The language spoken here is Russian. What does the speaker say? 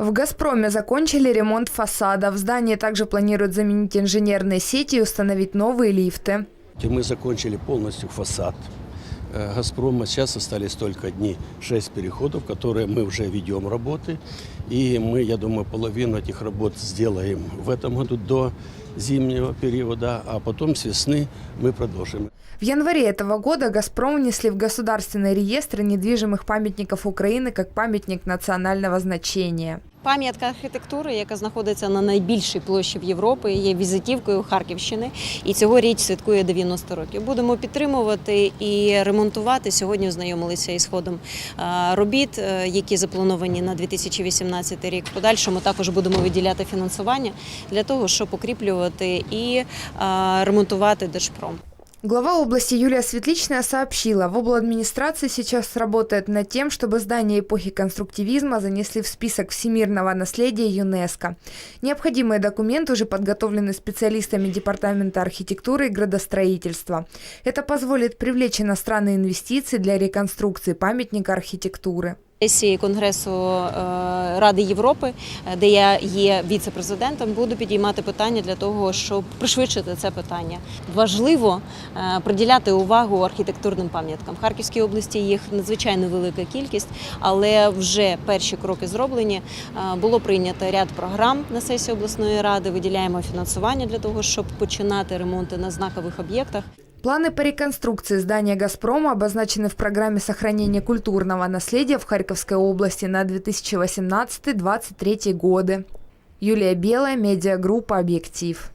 В «Газпроме» закончили ремонт фасада. В здании также планируют заменить инженерные сети и установить новые лифты. Мы закончили полностью фасад э, «Газпрома». Сейчас остались только одни шесть переходов, которые мы уже ведем работы. И мы, я думаю, половину этих работ сделаем в этом году до зимнего периода, а потом с весны мы продолжим. В январе этого года «Газпром» внесли в государственный реестр недвижимых памятников Украины как памятник национального значения. Пам'ятка архітектури, яка знаходиться на найбільшій площі в Європі, є візитівкою Харківщини, і цьогоріч святкує 90 років. Будемо підтримувати і ремонтувати. Сьогодні ознайомилися із ходом робіт, е, які заплановані на 2018 рік. В подальшому також будемо виділяти фінансування для того, щоб укріплювати і ремонтувати Держпром. Глава области Юлия Светличная сообщила, в обладминистрации сейчас работает над тем, чтобы здания эпохи конструктивизма занесли в список всемирного наследия ЮНЕСКо. Необходимые документы уже подготовлены специалистами Департамента архитектуры и градостроительства. Это позволит привлечь иностранные инвестиции для реконструкции памятника архитектуры. Сесії Конгресу е, Ради Європи, е, де я є віце-президентом, буду підіймати питання для того, щоб пришвидшити це питання. Важливо е, приділяти увагу архітектурним пам'яткам. В Харківській області їх надзвичайно велика кількість, але вже перші кроки зроблені. Було прийнято ряд програм на сесії обласної ради. Виділяємо фінансування для того, щоб починати ремонти на знакових об'єктах. Планы по реконструкции здания «Газпрома» обозначены в программе сохранения культурного наследия в Харьковской области на 2018-2023 годы. Юлия Белая, медиагруппа «Объектив».